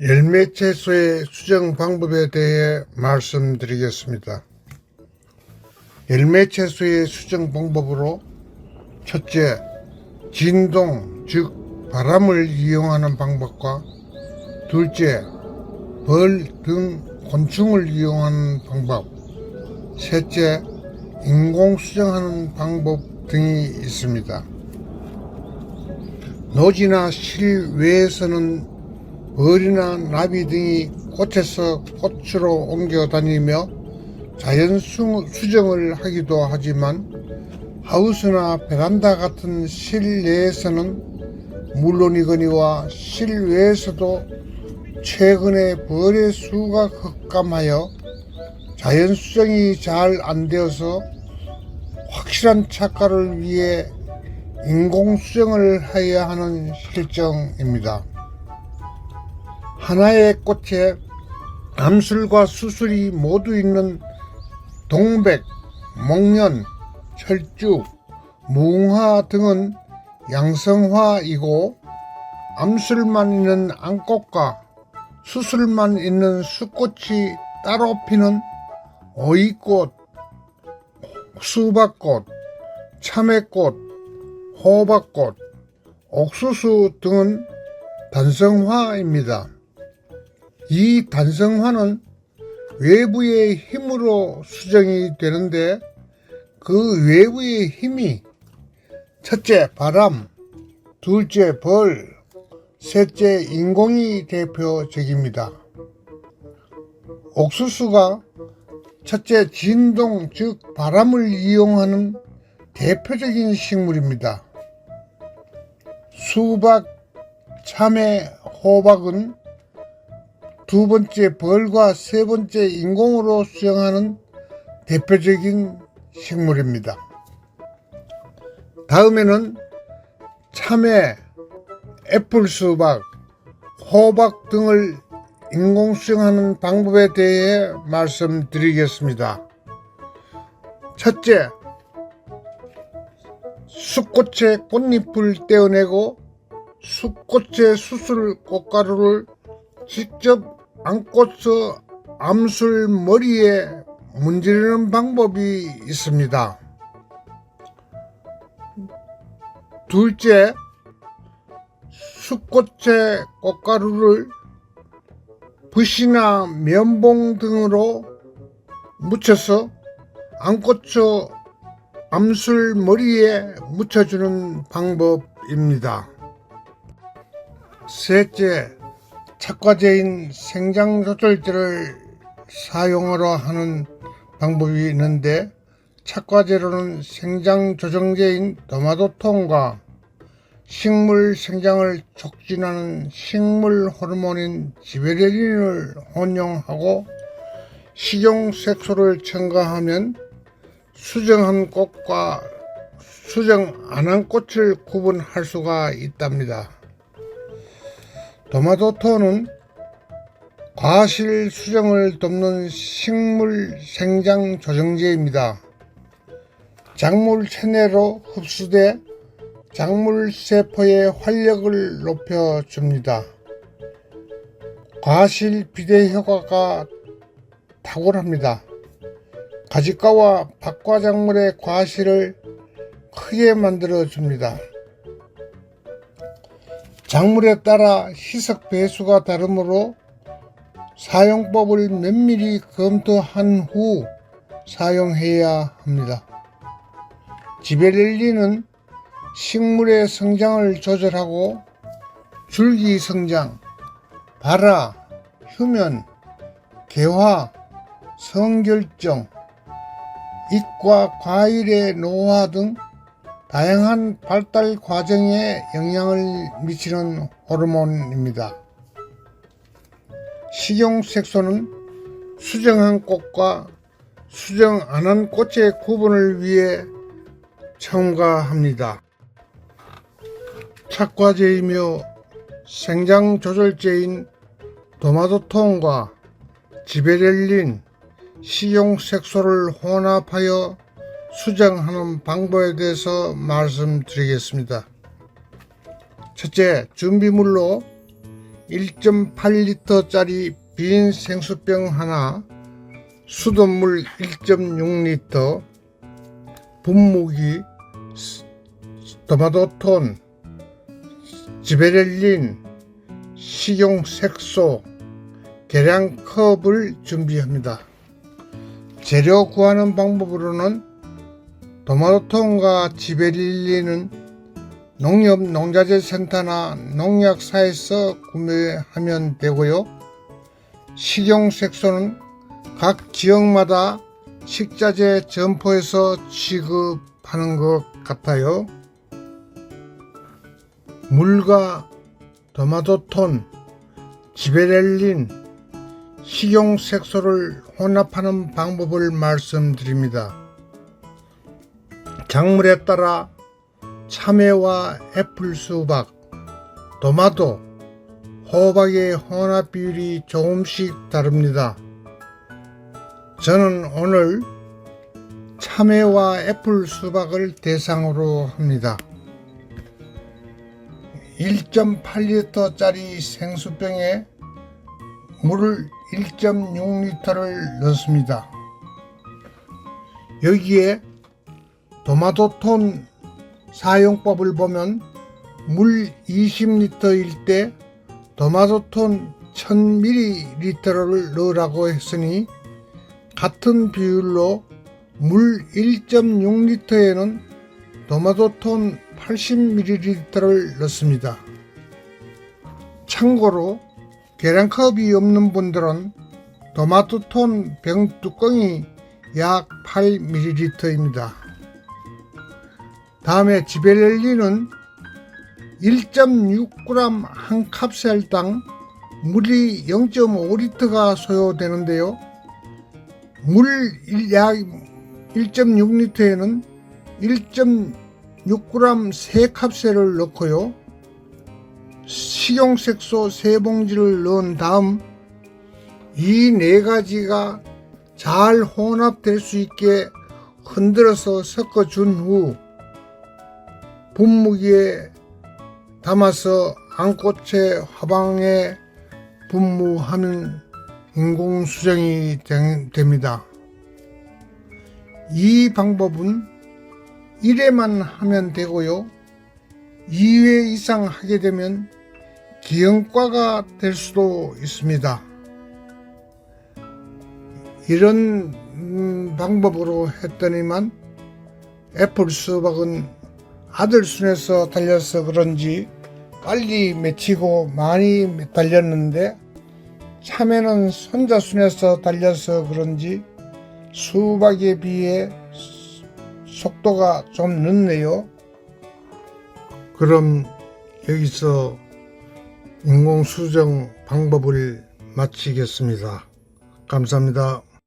열매 채소의 수정 방법에 대해 말씀드리겠습니다. 열매 채소의 수정 방법으로 첫째, 진동, 즉 바람을 이용하는 방법과 둘째, 벌 등 곤충을 이용하는 방법, 셋째, 인공 수정하는 방법 등이 있습니다. 노지나 실외에서는 벌이나 나비 등이 꽃에서 꽃으로 옮겨 다니며 자연 수- 수정을 하기도 하지만 하우스나 베란다 같은 실내에서는 물론이거니와 실외에서도 최근에 벌의 수가 급감하여 자연 수정이 잘 안 되어서 확실한 착과를 위해 인공 수정을 해야 하는 실정입니다. 하나의 꽃에 암술과 수술이 모두 있는 동백, 목련, 철쭉, 무궁화 등은 양성화이고 암술만 있는 안꽃과 수술만 있는 수꽃이 따로 피는 오이꽃, 수박꽃, 참외꽃, 호박꽃, 옥수수 등은 단성화입니다. 이 단성화는 외부의 힘으로 수정이 되는데 그 외부의 힘이 첫째 바람, 둘째 벌, 셋째 인공이 대표적입니다. 옥수수가 첫째 진동 즉 바람을 이용하는 대표적인 식물입니다. 수박, 참외, 호박은 두 번째 벌과 세 번째 인공으로 수정하는 대표적인 식물입니다. 다음에는 참외, 애플 수박, 호박 등을 인공 수정하는 방법에 대해 말씀드리겠습니다. 첫째, 숫꽃의 꽃잎을 떼어내고 숫꽃의 수술 꽃가루를 직접 안꽃서 암술 머리에 문지르는 방법이 있습니다. 둘째, 숫꽃의 꽃가루를 붓이나 면봉 등으로 묻혀서 안꽃초 암술 머리에 묻혀주는 방법입니다. 셋째, 착과제인 생장조절제를 사용하러 하는 방법이 있는데 착과제로는 생장조정제인 도마도통과 식물 생장을 촉진하는 식물 호르몬인 지베레린을 혼용하고 식용색소를 첨가하면 수정한 꽃과 수정 안 한 꽃을 구분할 수가 있답니다. 도마도토는 과실 수정을 돕는 식물 생장 조정제입니다. 작물 체내로 흡수돼 작물 세포의 활력을 높여줍니다. 과실 비대 효과가 탁월합니다. 가지가와 박과 작물의 과실을 크게 만들어 줍니다. 작물에 따라 희석 배수가 다르므로 사용법을 면밀히 검토한 후 사용해야 합니다. 지베렐리는 식물의 성장을 조절하고 줄기 성장, 발화, 휴면, 개화, 성결정, 잎과 과일의 노화 등 다양한 발달 과정에 영향을 미치는 호르몬입니다. 식용색소는 수정한 꽃과 수정 안 한 꽃의 구분을 위해 첨가합니다. 착과제이며 생장 조절제인 도마도통과 지베렐린, 식용색소를 혼합하여 수정하는 방법에 대해서 말씀드리겠습니다. 첫째, 준비물로 1.8리터짜리 빈 생수병 하나, 수돗물 1.6리터, 분무기, 스- 토마토톤, 지베렐린, 식용 색소, 계량 컵을 준비합니다. 재료 구하는 방법으로는 토마토통과 지베릴린은 농협 농자재 센터나 농약사에서 구매하면 되고요. 식용 색소는 각 지역마다 식자재 점포에서 취급하는 것 같아요. 물과 토마토톤, 지베렐린, 식용 색소를 혼합하는 방법을 말씀드립니다. 작물에 따라 참외와 애플 수박, 토마토, 호박의 혼합 비율이 조금씩 다릅니다. 저는 오늘 참외와 애플 수박을 대상으로 합니다. 1.8리터짜리 생수병에 물을 1.6리터를 넣습니다. 여기에 토마토톤 사용법을 보면 물 20리터일 때 토마토톤 1000ml를 넣으라고 했으니 같은 비율로 물 1.6리터에는 토마토톤 80ml를 넣습니다. 참고로 계량컵이 없는 분들은 토마토톤 병 뚜껑이 약 8ml입니다. 다음에 지베렐린은 1.6g 한 캡셀당 물이 0.5리터가 소요되는데요. 물 약 1.6리터에는 1.6g 세 캡셀을 넣고요. 식용색소 세 봉지를 넣은 다음 이 네 가지가 잘 혼합될 수 있게 흔들어서 섞어준 후 분무기에 담아서 안꽃의 화방에 분무하면 인공 수정이 되- 됩니다. 이 방법은 1회만 하면 되고요. 2회 이상 하게 되면 기형과가 될 수도 있습니다. 이런 음, 방법으로 했더니만 애플 수박은 아들 순에서 달려서 그런지 빨리 맺히고 많이 달렸는데 참외는 손자 순에서 달려서 그런지 수박에 비해 속도가 좀 늦네요. 그럼 여기서 인공수정 방법을 마치겠습니다. 감사합니다.